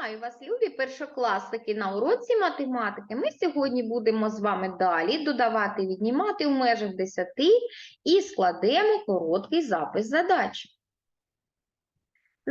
Вітаю вас, любі першокласники на уроці математики. Ми сьогодні будемо з вами далі додавати, віднімати в межах 10 і складемо короткий запис задачі.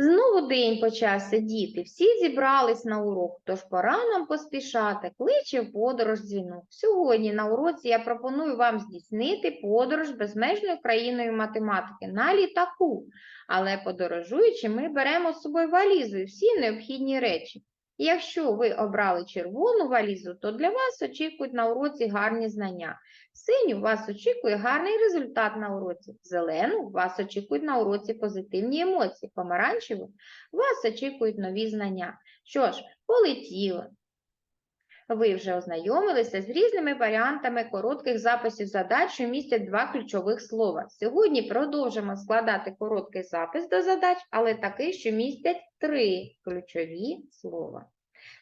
Знову день почався, діти. Всі зібрались на урок, тож пора нам поспішати. Кличе в подорож дзвінок. Сьогодні на уроці я пропоную вам здійснити подорож безмежною країною математики на літаку. Але подорожуючи, ми беремо з собою валізу і всі необхідні речі. Якщо ви обрали червону валізу, то для вас очікують на уроці гарні знання. Синю вас очікує гарний результат на уроці. Зелену вас очікують на уроці позитивні емоції. Помаранчеву вас очікують нові знання. Що ж, полетіли. Ви вже ознайомилися з різними варіантами коротких записів задач, що містять два ключових слова. Сьогодні продовжимо складати короткий запис до задач, але такий, що містять три ключові слова.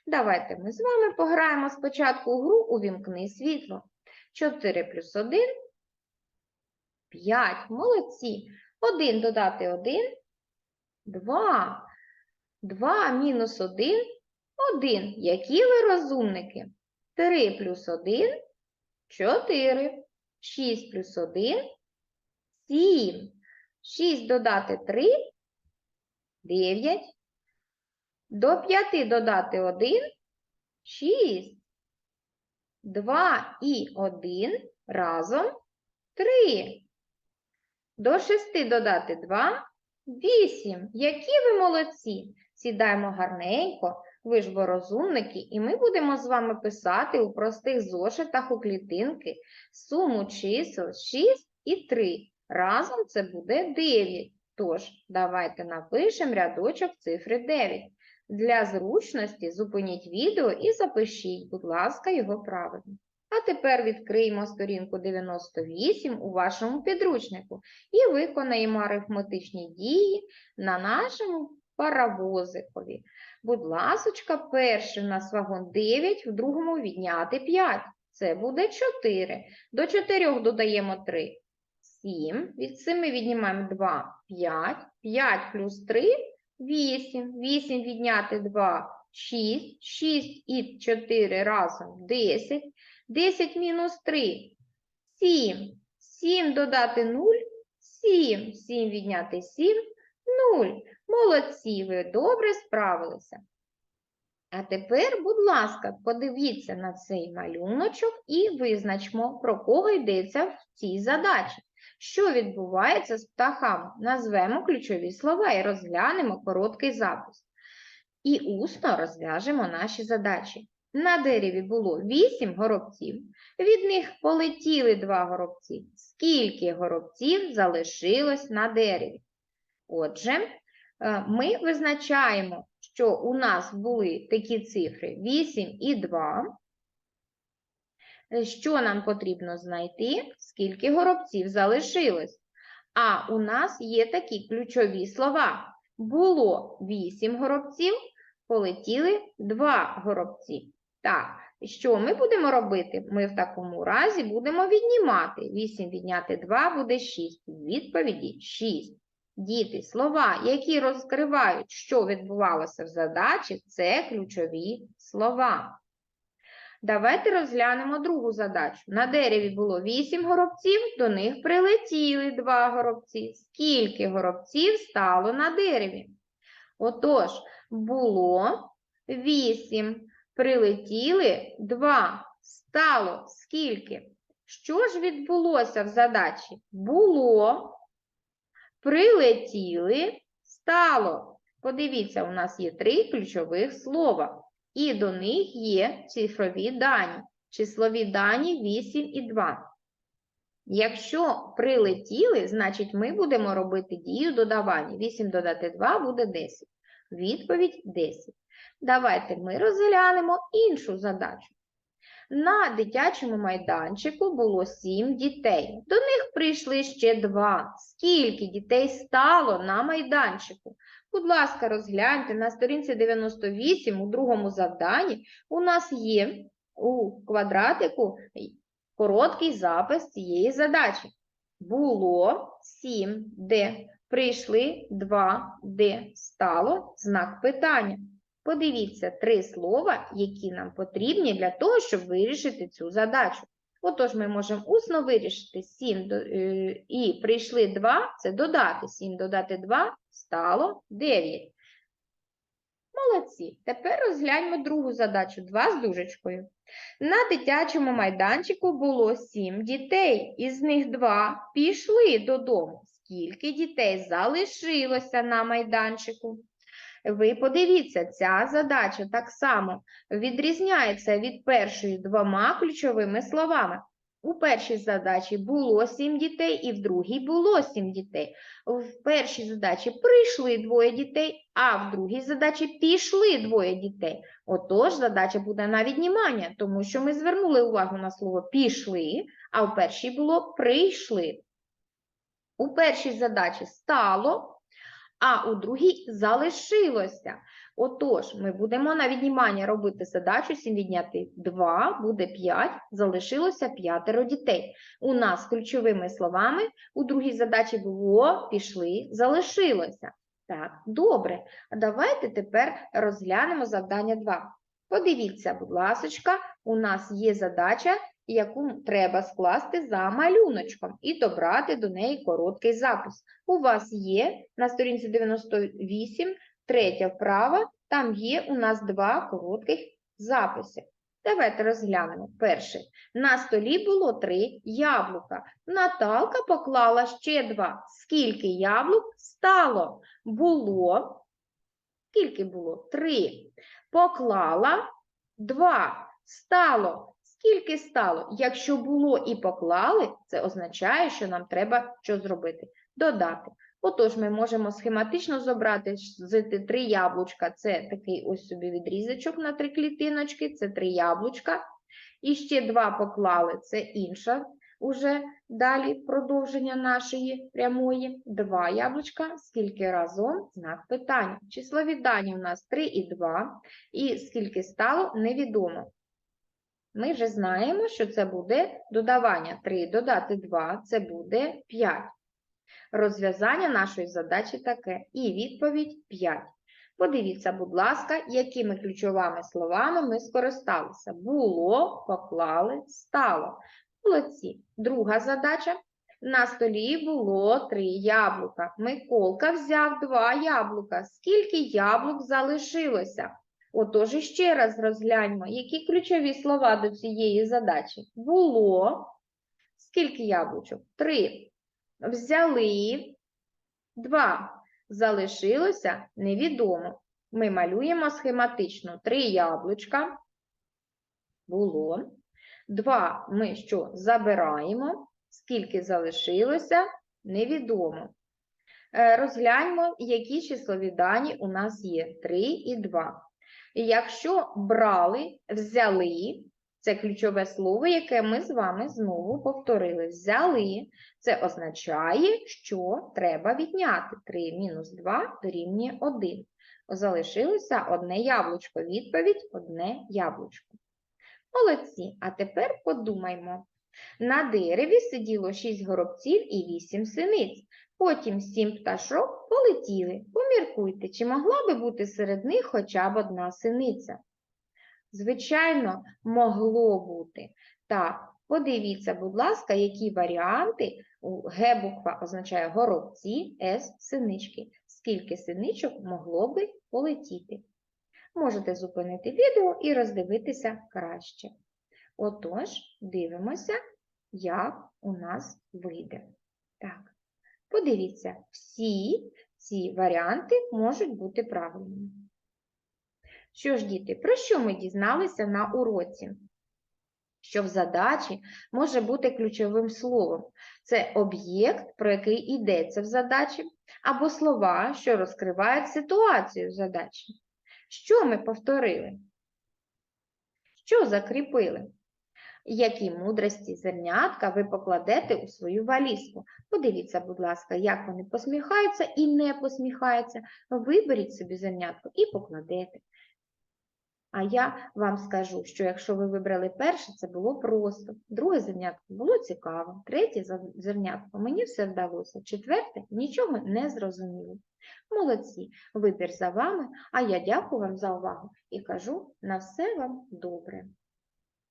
Давайте ми з вами пограємо спочатку гру «Увімкни світло». 4 плюс 1 – 5. Молодці. 1 додати 1 – 2. 2 мінус 1 – 1. Які ви розумники? 3 плюс 1 – 4. 6 плюс 1 – 7. 6 додати 3 – 9. До 5 додати 1 – 6. 2 і 1 разом 3. До 6 додати 2 – 8. Які ви молодці! Сідаємо гарненько, ви ж бо розумники, і ми будемо з вами писати у простих зошитах у клітинки суму чисел 6 і 3. Разом це буде 9. Тож, давайте напишемо рядочок цифри 9. Для зручності зупиніть відео і запишіть, будь ласка, його правильно. А тепер відкриємо сторінку 98 у вашому підручнику і виконаємо арифметичні дії на нашому паровозикові. Будь ласочка, перший у нас вагон 9, в другому відняти 5. Це буде 4. До 4 додаємо 3. 7. Від 7 віднімаємо 2, 5. 5 плюс 3 8. 8 відняти 2 6. 6 і 4 разом 10. 10 мінус 3 7. 7 додати 0 7. 7 відняти 7 0. Молодці, ви добре справилися. А тепер, будь ласка, подивіться на цей малюночок і визначмо, про кого йдеться в цій задачі. Що відбувається з птахами? Назвемо ключові слова і розглянемо короткий запис. І усно розв'яжемо наші задачі. На дереві було 8 горобців, від них полетіли 2 горобці. Скільки горобців залишилось на дереві? Отже, ми визначаємо, що у нас були такі цифри 8 і 2. Е, Що нам потрібно знайти? Скільки горобців залишилось? А у нас є такі ключові слова. Було 8 горобців, полетіли 2 горобці. Так, що ми будемо робити? Ми в такому разі будемо віднімати. 8 відняти 2 буде 6. Відповіді 6. Діти, слова, які розкривають, що відбувалося в задачі, це ключові слова. Давайте розглянемо другу задачу. На дереві було 8 горобців, до них прилетіли 2 горобці. Скільки горобців стало на дереві? Отож, було 8, прилетіли 2. Стало скільки? Що ж відбулося в задачі? Було, прилетіли, стало. Подивіться, у нас є три ключових слова. І до них є цифрові дані. Числові дані 8 і 2. Якщо прилетіли, значить ми будемо робити дію додавання. 8 додати 2 буде 10. Відповідь 10. Давайте ми розглянемо іншу задачу. На дитячому майданчику було 7 дітей. До них прийшли ще 2. Скільки дітей стало на майданчику? Будь ласка, розгляньте на сторінці 98 у другому завданні у нас є у квадратику короткий запис цієї задачі. Було 7, де прийшли 2, де стало знак питання. Подивіться три слова, які нам потрібні для того, щоб вирішити цю задачу. Отож, ми можемо усно вирішити 7 і прийшли 2, це додати. 7 додати 2 стало 9. Молодці. Тепер розгляньмо другу задачу 2 з дужечкою. На дитячому майданчику було 7 дітей, із них 2 пішли додому. Скільки дітей залишилося на майданчику? Ви подивіться, ця задача так само відрізняється від першої двома ключовими словами. У першій задачі було сім дітей, і в другій було сім дітей. В першій задачі прийшли двоє дітей, а в другій задачі пішли двоє дітей. Отож, задача буде на віднімання, тому що ми звернули увагу на слово пішли, а в першій було прийшли. У першій задачі стало, а у другій залишилося. Отож, ми будемо на віднімання робити задачу 7 відняти 2, буде 5, залишилося п'ятеро дітей. У нас ключовими словами у другій задачі було, пішли, залишилося. Так, добре. Давайте тепер розглянемо завдання 2. Подивіться, будь ласочка, у нас є задача, яку треба скласти за малюночком і добрати до неї короткий запис. У вас є на сторінці 98 третя вправа, там є у нас два коротких записи. Давайте розглянемо. Перший. На столі було три яблука. Наталка поклала ще два. Скільки яблук стало? Було. Скільки було? Три. Поклала два. Стало. Скільки стало? Якщо було і поклали, це означає, що нам треба що зробити? Додати. Отож, ми можемо схематично зобрати три яблучка. Це такий ось собі відрізочок на три клітиночки, це три яблучка. І ще два поклали, це інша уже далі продовження нашої прямої. Два яблучка, скільки разом знак питання. Числові дані у нас 3 і 2, і скільки стало, невідомо. Ми вже знаємо, що це буде додавання 3 додати 2, це буде 5. Розв'язання нашої задачі таке. І відповідь 5. Подивіться, будь ласка, якими ключовими словами ми скористалися. Було, поклали, стало. Молодці. Друга задача. На столі було три яблука. Миколка взяв два яблука. Скільки яблук залишилося? Отож, іще раз розгляньмо, які ключові слова до цієї задачі. Було. Скільки яблучок? Три. Взяли. Два. Залишилося невідомо. Ми малюємо схематично три яблучка. Було. Два ми що забираємо. Скільки залишилося, невідомо. Е, Розгляньмо, які числові дані у нас є. 3 і 2. Якщо брали, взяли, це ключове слово, яке ми з вами знову повторили. Взяли, це означає, що треба відняти. 3 мінус 2 дорівнює 1. Залишилося одне яблучко. Відповідь одне яблучко. Молодці. А тепер подумаймо. На дереві сиділо 6 горобців і 8 синиць. Потім 7 пташок полетіли. Поміркуйте, чи могла би бути серед них хоча б одна синиця? Звичайно, могло бути. Так, подивіться, будь ласка, які варіанти у Г буква означає горобці, С синички. Скільки синичок могло би полетіти? Можете зупинити відео і роздивитися краще. Отож, дивимося, як у нас вийде. Так, подивіться, всі ці варіанти можуть бути правильними. Що ж, діти, про що ми дізналися на уроці? Що в задачі може бути ключовим словом. Це об'єкт, про який йдеться в задачі, або слова, що розкривають ситуацію в задачі. Що ми повторили? Що закріпили? Які мудрості зернятка ви покладете у свою валізку? Подивіться, будь ласка, як вони посміхаються і не посміхаються. Виберіть собі зернятко і покладете. А я вам скажу, що якщо ви вибрали перше, це було просто. Друге зернятко було цікаво. Третє зернятко мені все вдалося. Четверте нічого не зрозуміло. Молодці, вибір за вами, а я дякую вам за увагу і кажу на все вам добре.